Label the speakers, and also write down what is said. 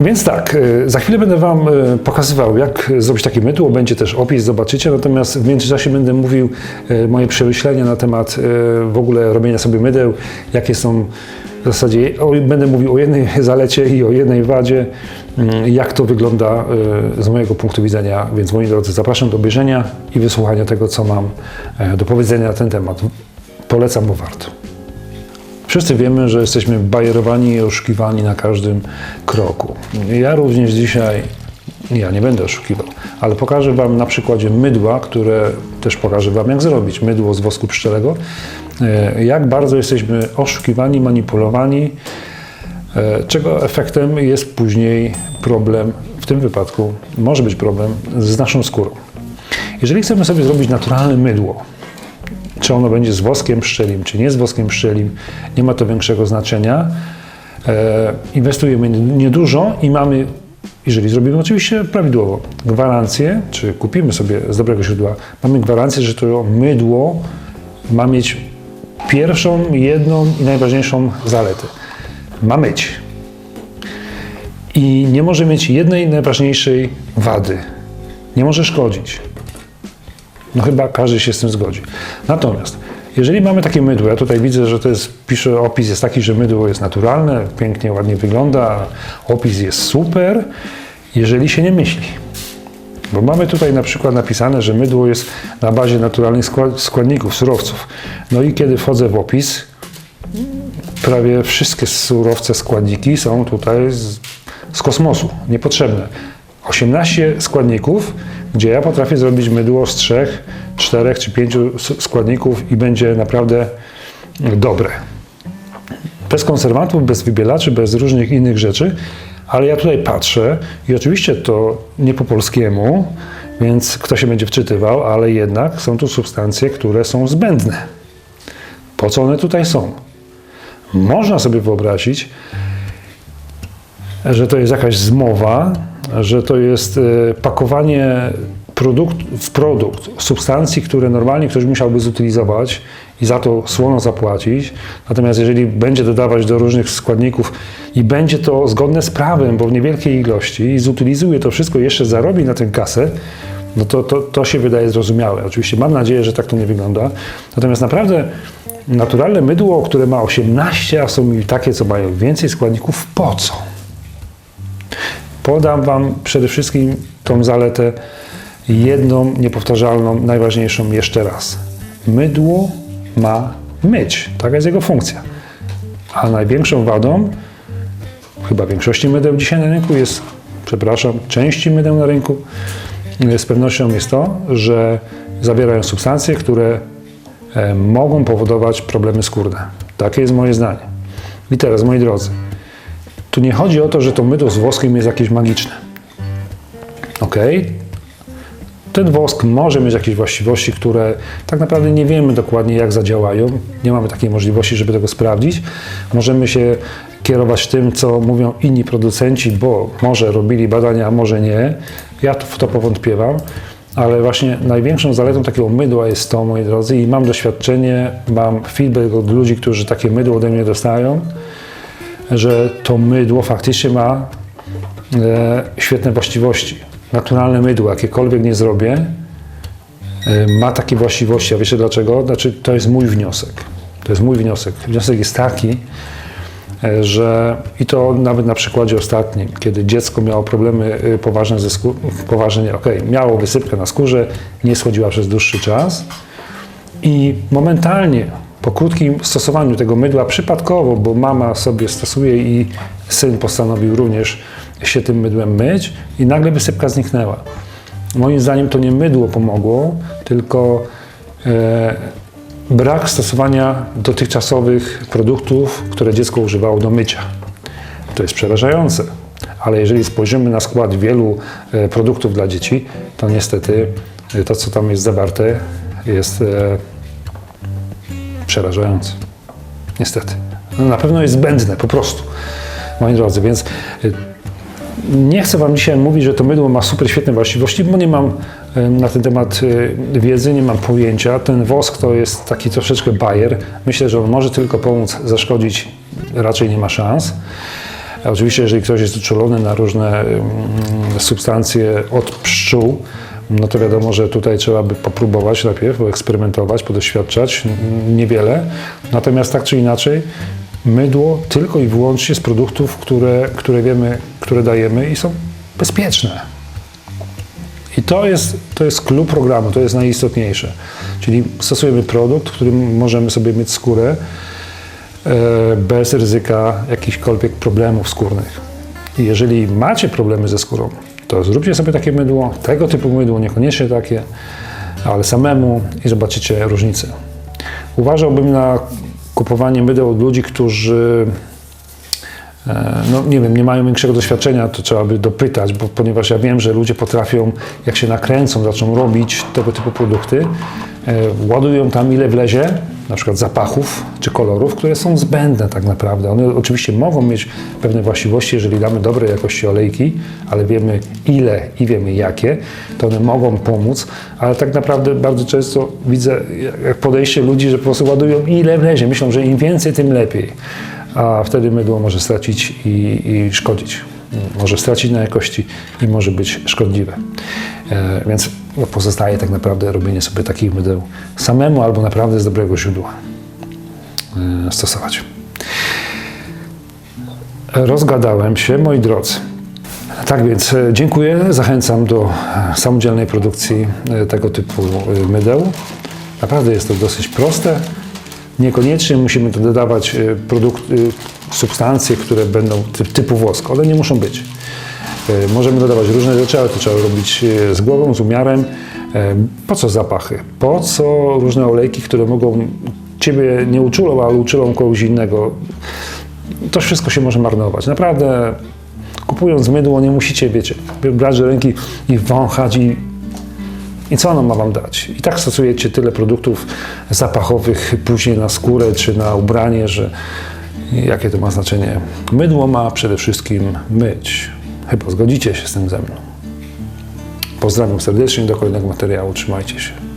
Speaker 1: Więc tak, e, za chwilę będę Wam e, pokazywał, jak zrobić takie mydło. Będzie też opis, zobaczycie. Natomiast w międzyczasie będę mówił e, moje przemyślenia na temat w ogóle robienia sobie mydeł, jakie są w zasadzie, będę mówił o jednej zalecie i o jednej wadzie, jak to wygląda z mojego punktu widzenia. Więc moi drodzy, zapraszam do obejrzenia i wysłuchania tego, co mam do powiedzenia na ten temat. Polecam, bo warto. Wszyscy wiemy, że jesteśmy bajerowani i oszukiwani na każdym kroku. Ja również dzisiaj, ja nie będę oszukiwał, ale pokażę Wam na przykładzie mydła, które też pokażę Wam, jak zrobić mydło z wosku pszczelego, e, jak bardzo jesteśmy oszukiwani, manipulowani, e, czego efektem jest później problem, w tym wypadku może być problem z naszą skórą. Jeżeli chcemy sobie zrobić naturalne mydło, czy ono będzie z woskiem pszczelim, czy nie z woskiem pszczelim, nie ma to większego znaczenia. E, inwestujemy niedużo i mamy, jeżeli zrobimy oczywiście prawidłowo, gwarancję, czy kupimy sobie z dobrego źródła, mamy gwarancję, że to mydło ma mieć pierwszą, jedną i najważniejszą zaletę. Ma myć. I nie może mieć jednej najważniejszej wady. Nie może szkodzić. No chyba każdy się z tym zgodzi. Natomiast, jeżeli mamy takie mydło, ja tutaj widzę, że to jest, pisze, opis jest taki, że mydło jest naturalne, pięknie, ładnie wygląda, opis jest super, jeżeli się nie myśli. Bo mamy tutaj na przykład napisane, że mydło jest na bazie naturalnych skład- składników, surowców. No i kiedy wchodzę w opis, prawie wszystkie surowce, składniki są tutaj z, z kosmosu, niepotrzebne. 18 składników, gdzie ja potrafię zrobić mydło z 3, 4 czy 5 składników i będzie naprawdę dobre. Bez konserwantów, bez wybielaczy, bez różnych innych rzeczy, ale ja tutaj patrzę i oczywiście to nie po polskiemu, więc kto się będzie wczytywał, ale jednak są tu substancje, które są zbędne. Po co one tutaj są? Można sobie wyobrazić, że to jest jakaś zmowa, że to jest e, pakowanie produkt, w produkt substancji, które normalnie ktoś musiałby zutylizować i za to słono zapłacić. Natomiast jeżeli będzie dodawać do różnych składników i będzie to zgodne z prawem, bo w niewielkiej ilości i zutylizuje to wszystko jeszcze zarobi na tę kasę, no to, to, to się wydaje zrozumiałe. Oczywiście mam nadzieję, że tak to nie wygląda. Natomiast naprawdę naturalne mydło, które ma 18, a są takie, co mają więcej składników, po co? Podam Wam przede wszystkim tą zaletę jedną, niepowtarzalną, najważniejszą jeszcze raz. Mydło ma myć. Taka jest jego funkcja. A największą wadą, chyba większości mydeł dzisiaj na rynku jest, przepraszam, części mydeł na rynku, z pewnością jest to, że zawierają substancje, które e, mogą powodować problemy skórne. Takie jest moje zdanie. I teraz, moi drodzy, tu nie chodzi o to, że to mydło z woskiem jest jakieś magiczne. Ok? Ten wosk może mieć jakieś właściwości, które tak naprawdę nie wiemy dokładnie, jak zadziałają. Nie mamy takiej możliwości, żeby tego sprawdzić. Możemy się kierować tym, co mówią inni producenci, bo może robili badania, a może nie. Ja w to powątpiewam. Ale właśnie największą zaletą takiego mydła jest to, moi drodzy, i mam doświadczenie, mam feedback od ludzi, którzy takie mydło ode mnie dostają, że to mydło faktycznie ma e, świetne właściwości. Naturalne mydło, jakiekolwiek nie zrobię, e, ma takie właściwości. A wiecie dlaczego? Znaczy, to jest mój wniosek. To jest mój wniosek. Wniosek jest taki, e, że i to nawet na przykładzie ostatnim, kiedy dziecko miało problemy e, poważne ze skórą, poważnie, nie, okej, miało wysypkę na skórze, nie schodziła przez dłuższy czas i momentalnie po krótkim stosowaniu tego mydła, przypadkowo, bo mama sobie stosuje i syn postanowił również się tym mydłem myć i nagle wysypka zniknęła. Moim zdaniem to nie mydło pomogło, tylko e, brak stosowania dotychczasowych produktów, które dziecko używało do mycia. To jest przerażające, ale jeżeli spojrzymy na skład wielu e, produktów dla dzieci, to niestety e, to, co tam jest zawarte, jest e, przerażające. Niestety. No, na pewno jest zbędne, po prostu, moi drodzy, więc y, nie chcę Wam dzisiaj mówić, że to mydło ma super świetne właściwości, bo nie mam y, na ten temat y, wiedzy, nie mam pojęcia. Ten wosk to jest taki troszeczkę bajer. Myślę, że on może tylko pomóc, zaszkodzić raczej nie ma szans. Oczywiście, jeżeli ktoś jest uczulony na różne substancje od pszczół, no to wiadomo, że tutaj trzeba by popróbować najpierw, poeksperymentować, podoświadczać, niewiele. Natomiast tak czy inaczej, mydło tylko i wyłącznie z produktów, które, które wiemy, które dajemy i są bezpieczne. I to jest, to jest clue programu, to jest najistotniejsze. Czyli stosujemy produkt, w którym możemy sobie mieć skórę e, bez ryzyka jakichkolwiek problemów skórnych. I jeżeli macie problemy ze skórą, to zróbcie sobie takie mydło, tego typu mydło, niekoniecznie takie, ale samemu i zobaczycie różnicę. Uważałbym na kupowanie mydeł od ludzi, którzy E, no nie wiem, nie mają większego doświadczenia, to trzeba by dopytać, bo, ponieważ ja wiem, że ludzie potrafią, jak się nakręcą, zaczną robić tego typu produkty, e, ładują tam ile wlezie, na przykład zapachów czy kolorów, które są zbędne tak naprawdę. One oczywiście mogą mieć pewne właściwości, jeżeli damy dobrej jakości olejki, ale wiemy ile i wiemy jakie, to one mogą pomóc, ale tak naprawdę bardzo często widzę podejście ludzi, że po prostu ładują ile wlezie. Myślą, że im więcej, tym lepiej a wtedy mydło może stracić i, i szkodzić. Może stracić na jakości i może być szkodliwe. E, więc no, pozostaje tak naprawdę robienie sobie takich mydeł samemu albo naprawdę z dobrego źródła e, stosować. Rozgadałem się, moi drodzy. Tak więc e, dziękuję, zachęcam do samodzielnej produkcji tego typu mydeł. Naprawdę jest to dosyć proste. Niekoniecznie musimy tu dodawać produkty, substancje, które będą ty- typu wosk. One nie muszą być. E, Możemy dodawać różne rzeczy, ale to trzeba robić e, z głową, z umiarem. E, Po co zapachy? Po co różne olejki, które mogą Ciebie nie uczulą, ale uczulą kogoś innego? To wszystko się może marnować. Naprawdę kupując mydło nie musicie, wiecie, brać do ręki i wąchać i i co ono ma Wam dać? I tak stosujecie tyle produktów zapachowych później na skórę czy na ubranie, że jakie to ma znaczenie? Mydło ma przede wszystkim myć. Chyba zgodzicie się z tym ze mną. Pozdrawiam serdecznie do kolejnego materiału. Trzymajcie się.